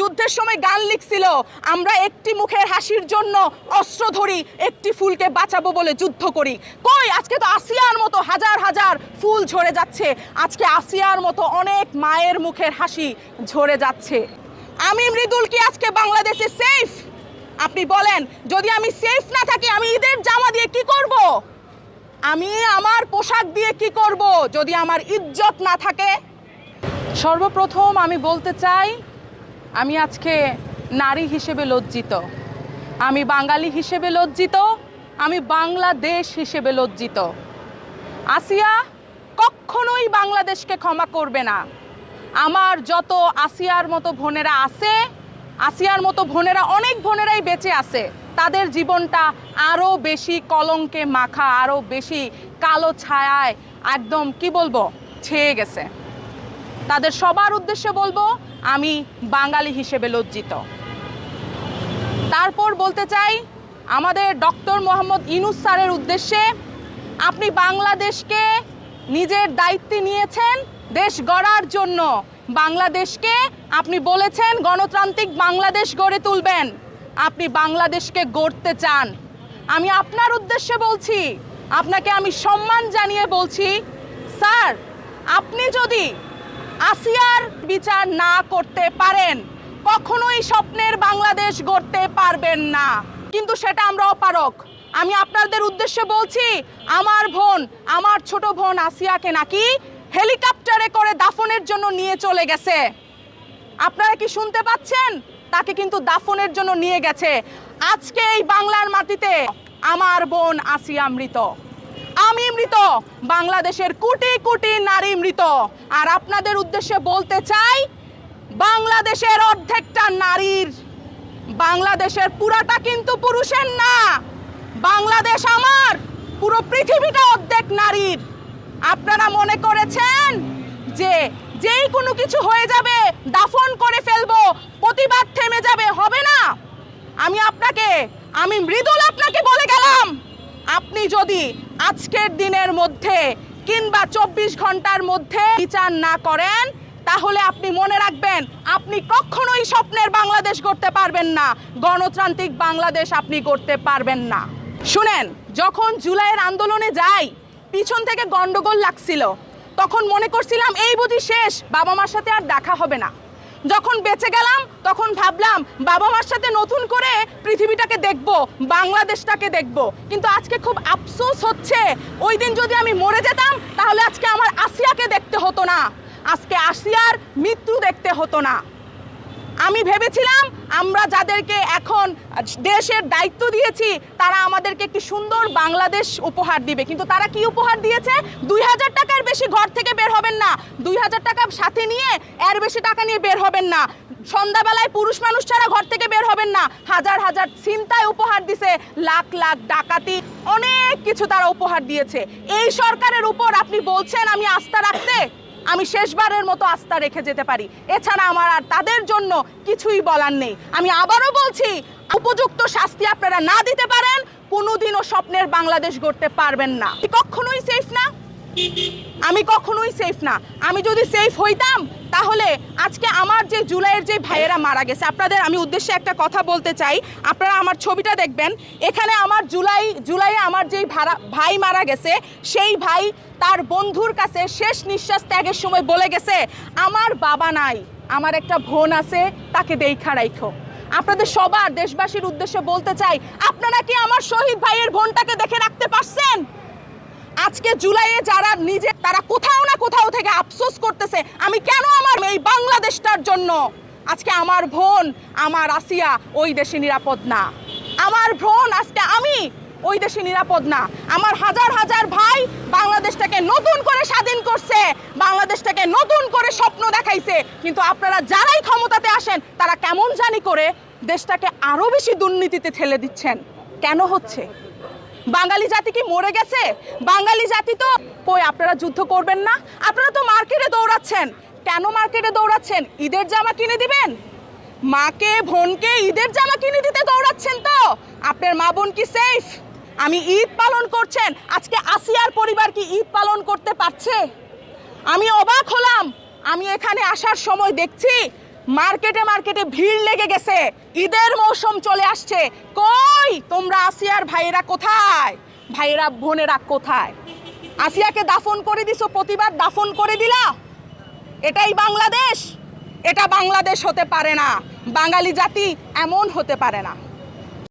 যুদ্ধের সময় গান লিখছিল, আমরা একটি মুখের হাসির জন্য অস্ত্র ধরি, একটি ফুলকে বাঁচাবো বলে যুদ্ধ করি। কই, আজকে তো আসিয়ার মতো হাজার হাজার ফুল ঝরে যাচ্ছে। আজকে আসিয়ার মতো অনেক মায়ের মুখের হাসি ঝরে যাচ্ছে। আমি মৃদুল কি আজকে বাংলাদেশে সেফ আপনি বলেন, যদি আমি সেফ না থাকি, আমি ঈদের জামা দিয়ে কি করব? আমি আমার পোশাক দিয়ে কি করব, যদি আমার ইজ্জত না থাকে? সর্বপ্রথম আমি বলতে চাই আমি আজকে নারী হিসেবে লজ্জিত। আমি বাঙালি হিসেবে লজ্জিত, আমি বাংলাদেশ হিসেবে লজ্জিত। আসিয়া কখনোই বাংলাদেশকে ক্ষমা করবে না। আমার যত আসিয়ার মতো বোনেরা আছে, আসিয়ার মতো বোনেরা অনেক বোনেরাই বেঁচে আছে, তাদের জীবনটা আরও বেশি কলঙ্কে মাখা আরও বেশি কালো ছায়ায় একদম, কি বলব, ছেয়ে গেছে। তাদের সবার উদ্দেশ্যে বলব, আমি বাঙালি হিসেবে লজ্জিত। তারপর বলতে চাই, আমাদের ডক্টর মোহাম্মদ ইনুস স্যারের উদ্দেশ্যে, আপনি বাংলাদেশকে নিজের দায়িত্বে নিয়েছেন, দেশ গড়ার জন্য। বাংলাদেশকে আপনি বলেছেন, গণতান্ত্রিক বাংলাদেশ গড়ে তুলবেন। আপনি বাংলাদেশকে গড়তে চান। আমি আপনার উদ্দেশ্যে বলছি, আপনাকে আমি সম্মান জানিয়ে বলছি, স্যার, আপনি যদি আসিয়ার বিচার না করতে পারেন, কখনোই স্বপ্নের বাংলাদেশ গড়তে পারবেন না। কিন্তু সেটা আমরা অপারক আমি আপনাদের উদ্দেশ্যে বলছি, আমার বোন, আমার ছোট বোন আসিয়াকে নাকি হেলিকপ্টারে করে দাফনের জন্য নিয়ে চলে গেছে। আপনারা কি শুনতে পাচ্ছেন? তাকে কিন্তু দাফনের জন্য নিয়ে গেছে। আজকে এই বাংলার মাটিতে আমার বোন আসিয়া মৃত। আমি মৃত। বাংলাদেশের কোটি কোটি নারী মৃত। আর আপনাদের উদ্দেশ্যে বলতে চাই, বাংলাদেশের অর্ধেকটা নারীর, বাংলাদেশের পুরাটা কিন্তু পুরুষের না। বাংলাদেশ আমার, পুরো পৃথিবীটা অর্ধেক নারীর। আপনারা মনে করেছেন যে যেই কোনো কিছু হয়ে যাবে, দাফন করে ফেলব, প্রতিবাদ থেমে যাবে, হবে না। আমি আপনাকে, আমি মৃদুল আপনাকে বলে গেলাম। আপনি যদি আজকের দিনের মধ্যে কিংবা চব্বিশ ঘণ্টার মধ্যে বিচার না করেন, তাহলে আপনি মনে রাখবেন, আপনি কখনোই স্বপ্নের বাংলাদেশ করতে পারবেন না। গণতান্ত্রিক বাংলাদেশ আপনি করতে পারবেন না। শুনেন, যখন জুলাইয়ের আন্দোলনে যাই, পিছন থেকে গন্ডগোল লাগছিল। তখন মনে করছিলাম, এই বুঝি শেষ, বাবা মার সাথে আর দেখা হবে না। যখন বেঁচে গেলাম, তখন ভাবলাম বাবা মার সাথে নতুন করে পৃথিবীটাকে দেখব, বাংলাদেশটাকে দেখব। কিন্তু আজকে খুব আফসোস হচ্ছে, ওই দিন যদি আমি মরে যেতাম, তাহলে আজকে আমার আসিয়াকে দেখতে হতো না। আজকে আসিয়ার মৃত্যু দেখতে হতো না। আমি ভেবেছিলাম আমরা যাদেরকে এখন দেশের দায়িত্ব দিয়েছি, তারা আমাদেরকে একটি সুন্দর বাংলাদেশ উপহার দিবে। কিন্তু তারা কি উপহার দিয়েছে? দুই হাজার টাকার বেশি ঘর থেকে বের হবেন না। দুই হাজার টাকা সাথে নিয়ে এর বেশি টাকা নিয়ে বের হবেন না। সন্ধ্যাবেলায় পুরুষ মানুষ ছাড়া ঘর থেকে বের হবেন না। হাজার হাজার চিন্তায় উপহার দিছে, লাখ লাখ ডাকাতি, অনেক কিছু তারা উপহার দিয়েছে। এই সরকারের উপর আপনি বলছেন আমি আস্থা রাখতে? আমি শেষবারের মতো আস্থা রেখে যেতে পারি। এছাড়া আমার আর তাদের জন্য কিছুই বলার নেই। আমি আবারও বলছি, উপযুক্ত শাস্তি আপনারা না দিতে পারেন, কোনোদিনও স্বপ্নের বাংলাদেশ গড়তে পারবেন না। কখনোই সেফ না। আমি কখনোই সেফ না। আমি যদি সেফ হইতাম তাহলে আজকে আমার যে জুলাইয়ের যে ভাইয়েরা মারা গেছে, আপনাদের আমি উদ্দেশ্যে একটা কথা বলতে চাই। আপনারা আমার ছবিটা দেখবেন। এখানে আমার জুলাই, জুলাইয়ে আমার যেই ভাড়া, ভাই মারা গেছে, সেই ভাই তার বন্ধুর কাছে শেষ নিঃশ্বাস ত্যাগের সময় বলে গেছে, আমার বাবা নাই, আমার একটা বোন আছে, তাকে দেখা রাইখো। আপনাদের সবার দেশবাসীর উদ্দেশ্যে বলতে চাই, আপনারা কি আমার শহীদ ভাইয়ের বোনটাকে দেখে রাখতে পারছেন? আজকে জুলাইয়ে যারা নিজে তারা কোথাও না কোথাও থেকে আফসোস করতেছে, আমি কেন আমার এই বাংলাদেশটার জন্য? আজকে আমার বোন, আমার আসিয়া ওই দেশে নিরাপদ না। আমার বোন আজকে আমি ওই দেশে নিরাপদ না। আমার হাজার হাজার ভাই বাংলাদেশটাকে নতুন করে স্বাধীন করছে, বাংলাদেশটাকে নতুন করে স্বপ্ন দেখাইছে। কিন্তু আপনারা যারাই ক্ষমতাতে আসেন, তারা কেমন জানি করে দেশটাকে আরও বেশি দুর্নীতিতে ঠেলে দিচ্ছেন। কেন হচ্ছে? বাঙালি জাতি কি মরে গেছে? বাঙালি জাতি তো কই, আপনারা যুদ্ধ করবেন না? আপনারা তো মার্কেটে দৌড়াচ্ছেন। কেন মার্কেটে দৌড়াচ্ছেন? ঈদের জামা কিনে দিবেন? মাকে, বোনকে ঈদের জামা কিনে দিতে দৌড়াচ্ছেন তো? আপনার মা বোন কি সেফ আমি ঈদ পালন করছেন। আজকে আসিয়ার পরিবার কি ঈদ পালন করতে পারছে? আমি অবাক হলাম। আমি এখানে আসার সময় দেখছি মার্কেটে মার্কেটে ভিড় লেগে গেছে। ঈদের মৌসুম চলে আসছে। কই? তোমরা আসিয়ার ভাইয়েরা কোথায়? ভাইয়েরা, বোনেরা কোথায়? আসিয়াকে দাফন করে দিছো, প্রতিবাদ দাফন করে দিলা? এটাই বাংলাদেশ? এটা বাংলাদেশ হতে পারে না। বাঙালি জাতি এমন হতে পারে না।